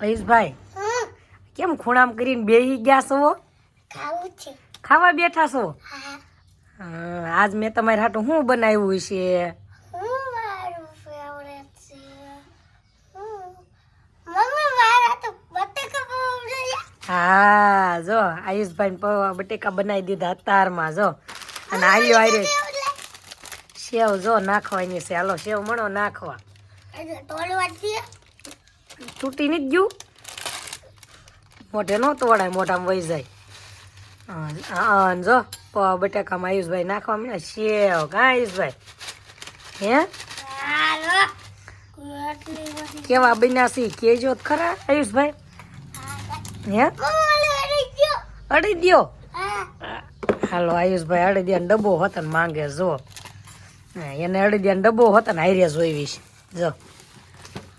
અહીશભાઈ કેમ ખૂણામ કરીને બેહી ગયા છો ખાવા બેઠા છો? આજ મેં તમારી હાટું શું બનાવ્યું છે? હું. જો આયુષભાઈ પૌવા બટેકા બનાવી દીધા અતારમાં જો. અને આલ્યો આર્યો સેવ જો નાખવાની છે. હાલો સેવ મણો નાખવા. તૂટી નહીં ગયું. મોઢે ન તોડાય મોઢામાં વહી જાય. હા, જો બટાકામાં આયુષભાઈ નાખવા સેવ કા આયુષભાઈ? હે? કેવા બન્યાસી છે? કેજો તો ખરા આયુષભાઈ. હે? અડી હા હાલો આયુષભાઈ અડી દે ડબ્બો હતો ને માંગે જો. એને અડી દે ડબ્બો હતો ને હાર્યા જોઈવીશ જો.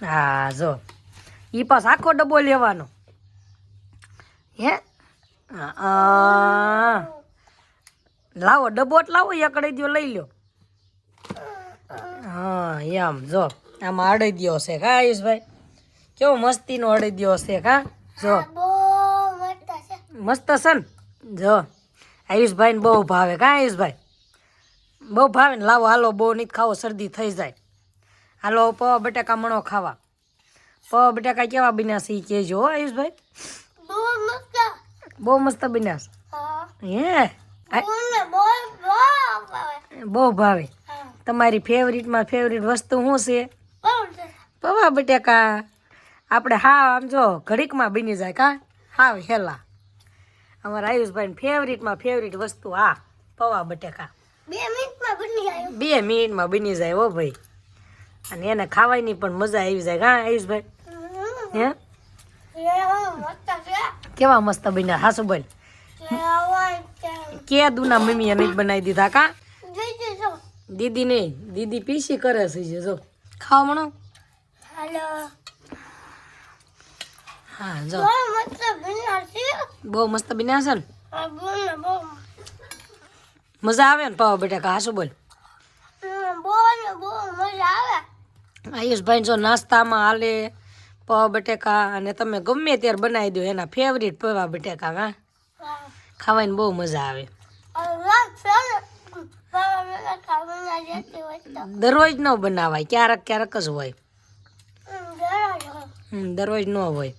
હા જો. ઈ પાસ આખો ડબ્બો લેવાનો. હે. લાવો ડબ્બો જ લાવો એક અડદિયો લઈ લો હા એમ જો આમાં અડદિયો છે કા આયુષભાઈ? કેવો મસ્તીનો અડદિયો છે કા જો. મસ્ત છે. ને? જો. આયુષભાઈ ને બહુ ભાવે કા આયુષભાઈ? બહુ ભાવે ને? લાવો હાલો બહુ નહીં ખાવો શરદી થઈ જાય. હાલો પૌવા બટાકા મણો ખાવા. પૌવા બટાકા કેવા બન્યા છે કેજો કહેજો આયુષભાઈ. બહુ મસ્ત. બન્યા છે. હે. બહુ ભાવે. તમારી ફેવરિટમાં ફેવરિટ વસ્તુ શું છે? પવા બટાકા. આપણે હા આમ જો ઘડીકમાં બની જાય કા? હા હેલા. અમારા આયુષભાઈ ફેવરિટમાં ફેવરિટ વસ્તુ હા પૌવા બટાકા. બે મિનિટમાં બની ગયું બે મિનિટમાં બની જાય ઓ ભાઈ. અને એને ખાવાની પણ મજા આવી જાય હા આયુષભાઈ? હે? કેવા મસ્ત બન્યા હાસુ બોલ. કે દુના મમ્મીએ નહીં બનાવી દીધા કા? દીદી નહીં દીદી પીસી કરે છે જે ખાવા મણો હા જો. બહુ મસ્ત બન્યા છે. બહુ મસ્ત બન્યા છે ને? મજા આવે ને પાવા બટાકા હાસુ બોલ. બહુ બહુ મજા આવે. આયુષભાઈ જો નાસ્તામાં હાલે પાવા બટેકા અને તમે ગમે ત્યારે બનાવી દો એના ફેવરિટ પૌવા બટેકા હા. ખાવાની બહુ મજા આવે. દરરોજ ન બનાવાય ક્યારેક ક્યારેક જ હોય. દરરોજ ન હોય.